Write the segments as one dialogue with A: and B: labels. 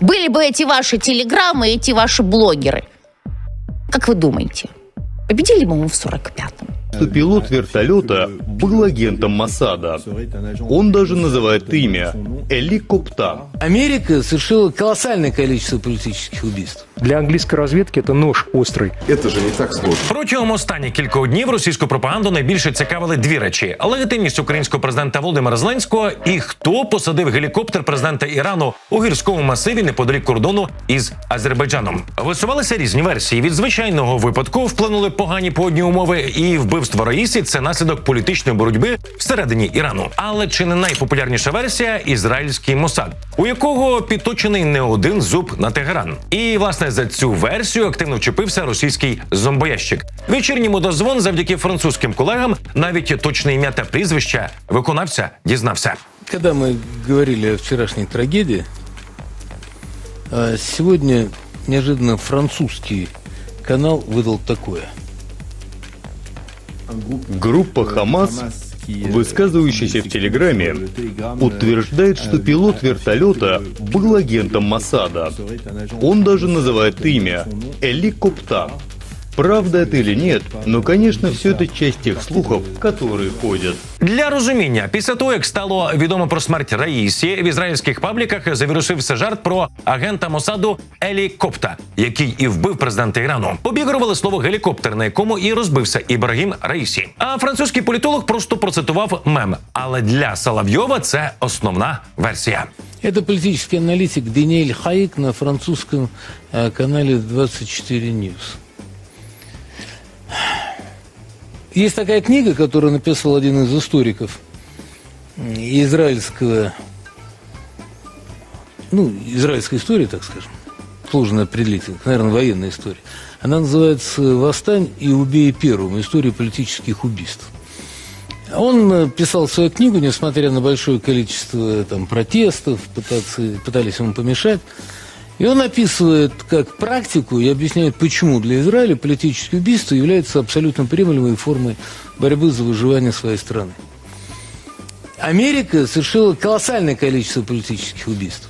A: были бы эти ваши телеграммы, эти ваши блогеры. Как вы думаете, победили бы мы в 45-м?
B: что пилот вертолета был агентом Масада. Он даже называет имя – Эликопта.
C: Америка совершила колоссальное количество политических убийств.
D: Для английской разведки это нож острый.
E: Это же не так сложно.
F: Протягом останніх кількох днів російську пропаганду найбільше цікавили дві речі: легітимність українського президента Володимира Зеленського і хто посадив гелікоптер президента Ірану у гірському масиві неподалік кордону із Азербайджаном. Висувалися різні версії. Від звичайного випадку вплинули погані погодні умови і вбивство Раїсі це наслідок політичної боротьби всередині Ірану. Але чи не найпопулярніша версія Ізраїльський Мосад, у якого підточений не один зуб на Тегеран. І власне за цю версію активно вчепився російський зомбоящик. Вечірній мудозвон завдяки французьким колегам навіть точне ім'я та прізвище виконавця дізнався.
C: Когда мы говорили о вчерашней трагедии, а сегодня неожиданно французский канал выдал такое.
B: Группа «Хамас», высказывающаяся в Телеграме, утверждает, что пилот вертолета был агентом Масада. Он даже называет имя – Эликопта. Правда это или нет, но, конечно, все это часть тех слухов, которые ходят.
F: Для розуміння, після того як стало відомо про смерть Раїсі, в ізраїльських пабліках завірусився жарт про агента Мосаду Елі Копта, який і вбив президента Ірану. Обігрували слово гелікоптер, на якому і розбився Ібрагім Раїсі. А французький політолог просто процитував мем. Але для Соловйова це основна версія.
C: Это политический аналитик Даниэль Хаик на французском э, канале 24 News. Есть такая книга, которую написал один из историков израильского, ну, израильской истории, так скажем, сложно определить, наверное, военная история. Она называется «Восстань и убей первым. История политических убийств». Он э, писал свою книгу, несмотря на большое количество там, протестов, пытаться, пытались ему помешать. И он описывает как практику и объясняет, почему для Израиля политические убийства являются абсолютно приемлемой формой борьбы за выживание своей страны. Америка совершила колоссальное количество политических убийств.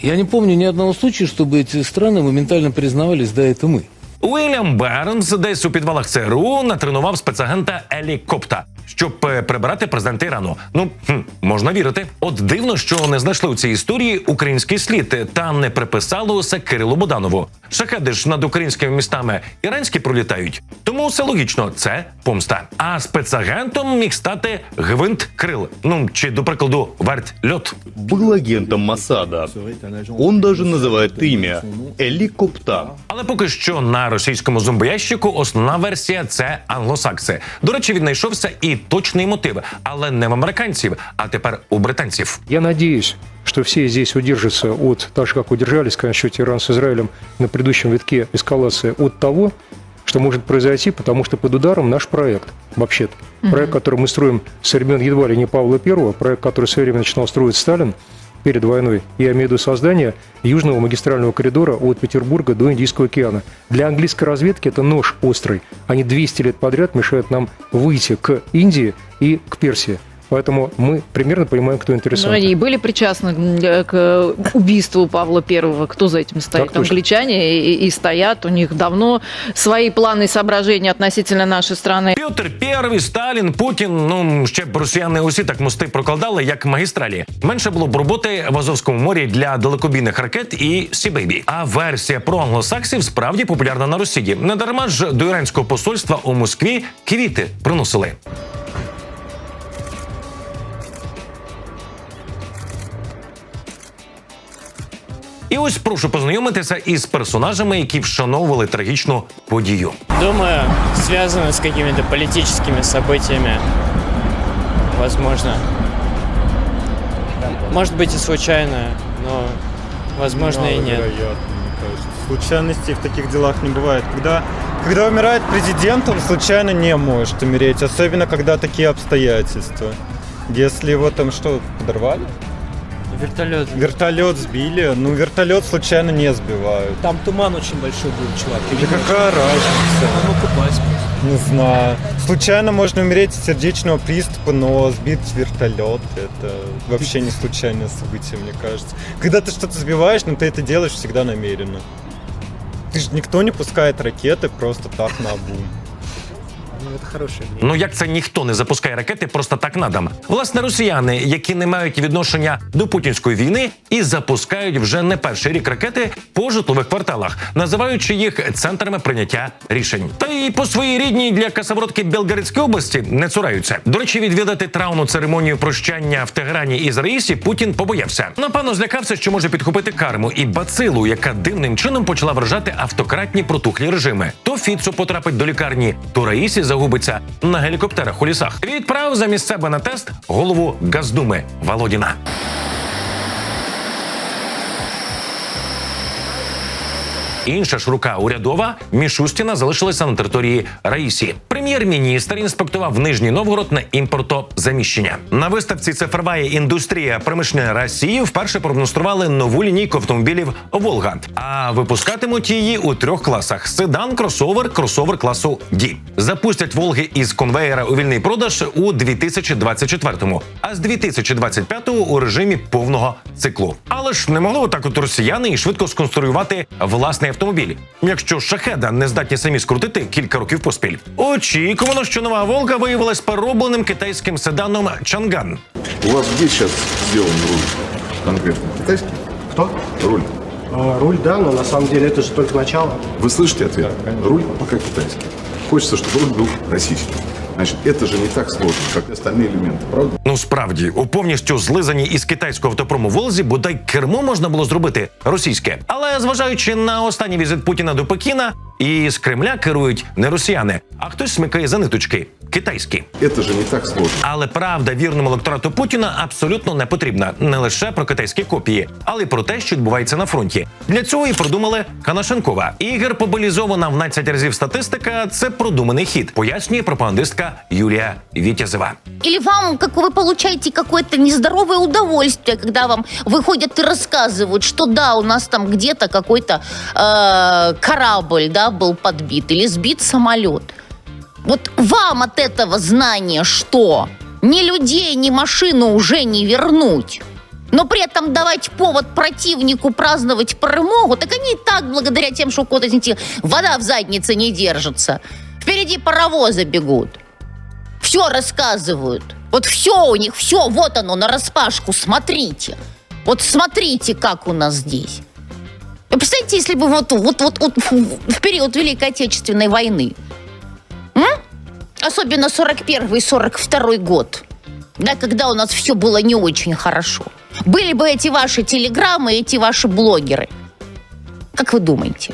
C: Я не помню ни одного случая, чтобы эти страны моментально признавались, да, это мы.
F: Уільям Бернс десь у підвалах ЦРУ натренував спецагента Елі Копта, щоб е, прибирати президента Ірану. Ну хм, можна вірити. От дивно, що не знайшли у цій історії український слід та не приписали усе Кирилу Боданову. Шахеди ж над українськими містами іранські пролітають. Тому все логічно, це помста. А спецагентом міг стати Гвинт Крил. Ну чи до прикладу Верть Льот.
B: Был агентом Масада. Он даже называет имя – Эликопта.
F: Але поки що на російському зомбоящику основна версія це англосакси. До речі, віднайшовся і точний мотив, але не в американців, а тепер у британців.
D: Я надеюсь, что все здесь удержатся от, так же как удержались, конечно, счете Иран с Израилем на предыдущем витке эскалации, от того, что может произойти, потому что под ударом наш проект, вообще-то. Проект, который мы строим с времен едва ли не Павла I, проект, который в свое время начинал строить Сталин перед войной. Я имею в виду создание южного магистрального коридора от Петербурга до Индийского океана. Для английской разведки это нож острый. Они 200 лет подряд мешают нам выйти к Индии и к Персии. Поэтому мы примерно понимаем, кто
G: Ну,
D: интересован.
G: они и были причастны м, к убийству Павла Первого. Кто за этим стоит?
D: Так точно.
G: Англичане и, и стоят. У них давно свои планы и соображения относительно нашей страны.
F: Петр Первий, Сталін, Путін. Ну ще б росіяни усі так мости прокладали, як магістралі. Менше було б роботи в Азовському морі для далекобійних ракет і Сібейбі. А версія про англосаксів справді популярна на Росії. Не дарма ж до іранського посольства у Москві квіти приносили. ось прошу познайомитися із персонажами, які вшановували трагічну подію.
H: Думаю, связано с какими-то политическими событиями. Возможно. Может быть и случайно, но возможно и нет.
I: Маловероятно, мне кажется. Случайностей в таких делах не бывает. Когда, когда умирает президент, он случайно не может умереть, особенно когда такие обстоятельства. Если его там что, подорвали?
H: Вертолет.
I: Вертолет сбили, ну вертолет случайно не сбивают.
J: Там туман очень большой был, чувак. Ты
I: Да какая разница?
J: Упасть просто.
I: Не знаю. Случайно можно умереть от сердечного приступа, но сбить вертолет это вообще не случайное событие, мне кажется. Когда ты что-то сбиваешь, но ты это делаешь всегда намеренно. Ты же никто не пускает ракеты просто так на обум.
F: Ну як це ніхто не запускає ракети просто так надам? Власне, росіяни, які не мають відношення до путінської війни, і запускають вже не перший рік ракети по житлових кварталах, називаючи їх центрами прийняття рішень. Та й по своїй рідній для Касаворотки Белгородської області не цураються. До речі, відвідати травну церемонію прощання в Тегерані із Раїсі Путін побоявся. Напевно, злякався, що може підхопити карму і бацилу, яка дивним чином почала вражати автократні протухлі режими. То Фіцу потрапить до лікарні, то Раїсі загубиться на гелікоптерах у лісах. Відправив замість себе на тест голову Газдуми Володіна. Інша ж рука урядова Мішустіна залишилася на території Раїсі. Прем'єр-міністр інспектував Нижній Новгород на імпортозаміщення. На виставці цифрова індустрія промишлення Росії вперше продемонстрували нову лінійку автомобілів Волга. А випускатимуть її у трьох класах: седан, кросовер, кросовер класу D. Запустять Волги із конвеєра у вільний продаж у 2024-му, а з 2025-го у режимі повного циклу. Але ж не могли отак от росіяни і швидко сконструювати власний автомобіль, якщо шахеда не здатні самі скрутити кілька років поспіль. Очікувано, що нова Волга виявилась переробленим китайським седаном Чанган.
E: У вас где сейчас сделан руль конкретно? Китайский? Кто? Руль.
J: А, Руль, да, но на самом деле это же только начало.
E: Вы слышите ответ? руль пока китайский. Хочется, чтобы руль был российский. Значит, это же не так сложно, как остальные элементы, правда?
F: Ну справді, у повністю злизані із китайського автопрому Волзі, бодай кермо можна було зробити російське. Але зважаючи на останній візит Путіна до Пекіна, і з Кремля керують не росіяни, а хтось смикає за ниточки китайські.
E: Это же не так сложно.
F: Але правда вірному електорату Путіна абсолютно не потрібна не лише про китайські копії, але й про те, що відбувається на фронті. Для цього і продумали Канашенкова. Ігор побалізована в 12 разів статистика. Це продуманий хід, пояснює пропагандистка Юлія Вітязева.
A: Или вам, как вы получаете какое-то нездоровое удовольствие, когда вам выходят и рассказывают, что да, у нас там где-то какой-то э, корабль, да, был подбит или сбит самолет. Вот вам от этого знания что? Ни людей, ни машину уже не вернуть. Но при этом давать повод противнику праздновать перемогу, так они и так, благодаря тем, что у кого-то, вода в заднице не держится. Впереди паровозы бегут. Все рассказывают. Вот все у них, все, вот оно, на распашку, смотрите. Вот смотрите, как у нас здесь. Вы представляете, если бы вот, вот, вот, вот в период Великой Отечественной войны, м? особенно 41 и 42 год, да, когда у нас все было не очень хорошо, были бы эти ваши телеграммы, эти ваши блогеры, как вы думаете,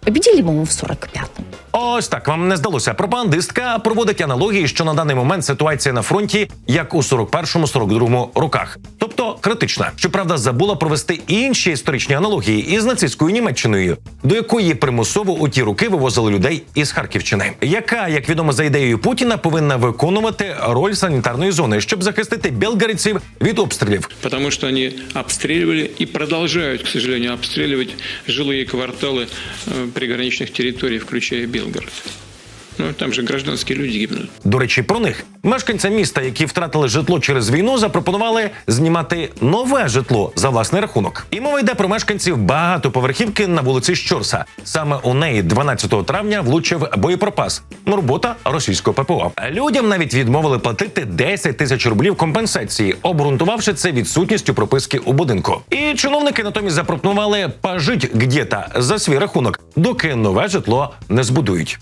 A: победили бы мы в 45-м?
F: Ось так вам не здалося. Пропагандистка проводить аналогії, що на даний момент ситуація на фронті як у 41-42 роках, тобто критична. Щоправда, забула провести інші історичні аналогії із нацистською Німеччиною, до якої примусово у ті роки вивозили людей із Харківщини, яка, як відомо за ідеєю Путіна, повинна виконувати роль санітарної зони, щоб захистити белгородців від обстрілів.
K: потому что они обстреливали и продолжают, к сожалению, обстреливать жилые кварталы э, приграничных территорий, включая Белгород. Ну, там же гражданские люди гибнут.
F: До речі, про них мешканцям міста, які втратили житло через війну, запропонували знімати нове житло за власний рахунок. І мова йде про мешканців багатоповерхівки на вулиці Щорса. Саме у неї 12 травня влучив боєприпас. Ну, Робота російського ППО. Людям навіть відмовили платити 10 тисяч рублів компенсації, обґрунтувавши це відсутністю прописки у будинку. І чиновники натомість запропонували пожить где-то за свій рахунок, доки нове житло не збудують.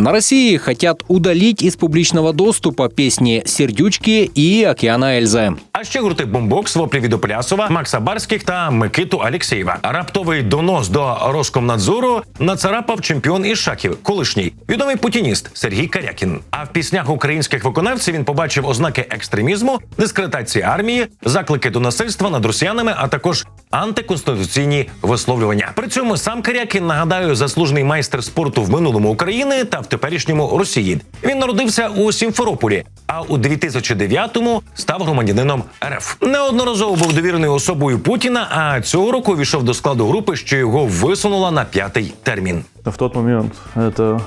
L: На России хотят удалить из публичного доступа песни «Сердючки» и «Океана Эльзы».
F: А ще гурти бомбокс, воплі від Оплясова, Макса Барських та Микиту Алєксєєва. Раптовий донос до Роскомнадзору нацарапав чемпіон із шахів, колишній відомий путініст Сергій Карякін. А в піснях українських виконавців він побачив ознаки екстремізму, дискредитації армії, заклики до насильства над росіянами, а також антиконституційні висловлювання. При цьому сам Карякін нагадаю заслужений майстер спорту в минулому України та в теперішньому Росії. Він народився у Сімферополі, а у 2009-му став громадянином РФ. Неодноразово був довіреною особою Путіна. А цього року війшов до складу групи, що його висунула на п'ятий термін.
M: В тот момент это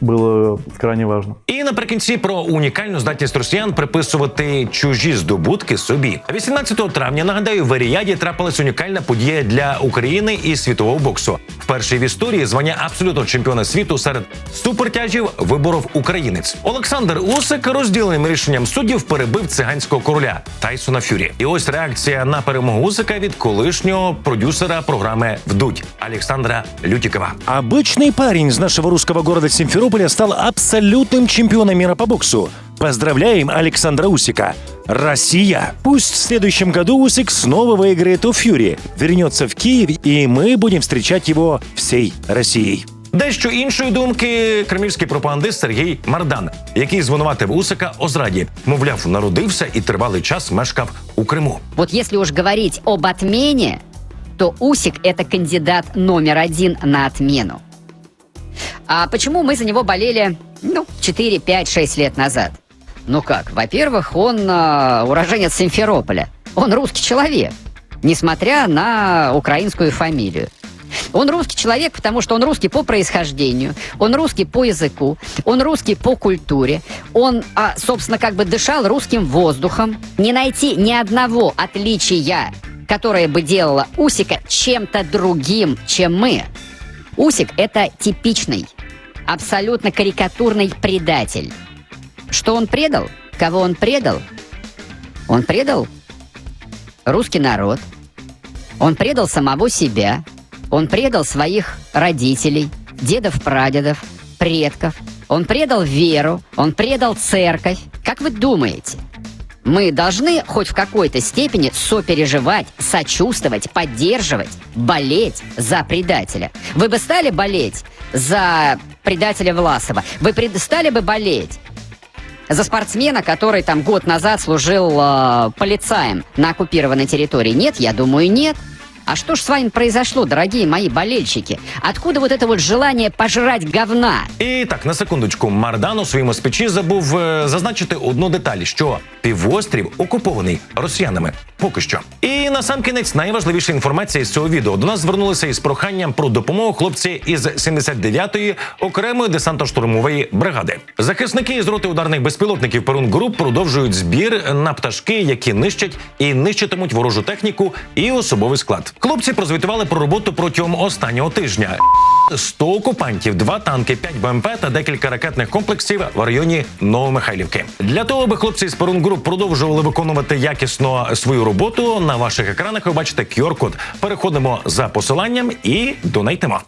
M: было крайне важно.
F: І наприкінці про унікальну здатність росіян приписувати чужі здобутки собі. 18 травня нагадаю, в Аріаді трапилась унікальна подія для України і світового боксу. Вперше в історії звання абсолютного чемпіона світу серед супертяжів виборов українець. Олександр Усик розділеним рішенням суддів перебив циганського короля Тайсона Фюрі. І ось реакція на перемогу Усика від колишнього продюсера програми Вдуть Олександра Лютікова.
N: Обычный парень из нашего русского города Симферополя стал абсолютным чемпионом мира по боксу. Поздравляем Александра Усика. Россия! Пусть в следующем году Усик снова выиграет у Фьюри, вернется в Киев, и мы будем встречать его всей Россией.
F: Дещо іншої думки кремлівський пропагандист Сергій Мардан, який звинуватив Усика о зраді. Мовляв, народився і тривалий час мешкав у Криму.
O: Вот если уж говорить об отмене, то Усик – это кандидат номер один на отмену. А почему мы за него болели, ну, 4, 5, 6 лет назад? Ну как, во-первых, он э, уроженец Симферополя. Он русский человек, несмотря на украинскую фамилию. Он русский человек, потому что он русский по происхождению, он русский по языку, он русский по культуре, он, а, собственно, как бы дышал русским воздухом. Не найти ни одного отличия, которое бы делало Усика чем-то другим, чем мы. Усик – это типичный, абсолютно карикатурный предатель. Что он предал? Кого он предал? Он предал русский народ. Он предал самого себя. Он предал своих родителей, дедов-прадедов, предков. Он предал веру. Он предал церковь. Как вы думаете, мы должны хоть в какой-то степени сопереживать, сочувствовать, поддерживать, болеть за предателя. Вы бы стали болеть за предателя Власова? Вы стали бы болеть за спортсмена, который там год назад служил э, полицаем на оккупированной территории? Нет, я думаю, нет. А что ж с вами произошло, дорогие мои болельщики? Откуда вот это вот желание пожрать говна?
F: І так, на секундочку, Мардан у своєму спечі забув е, зазначити одну деталь, що півострів окупований росіянами. Поки що. І на сам кінець найважливіша інформація з цього відео. До нас звернулися із проханням про допомогу хлопці із 79-ї окремої десантно-штурмової бригади. Захисники із роти ударних безпілотників Перун Груп продовжують збір на пташки, які нищать і нищитимуть ворожу техніку і особовий склад. Хлопці прозвітували про роботу протягом останнього тижня. 100 окупантів, два танки, 5 БМП та декілька ракетних комплексів в районі Новомихайлівки. Для того, аби хлопці з Перунгруп продовжували виконувати якісно свою роботу, на ваших екранах ви бачите QR-код. Переходимо за посиланням і донайтимо.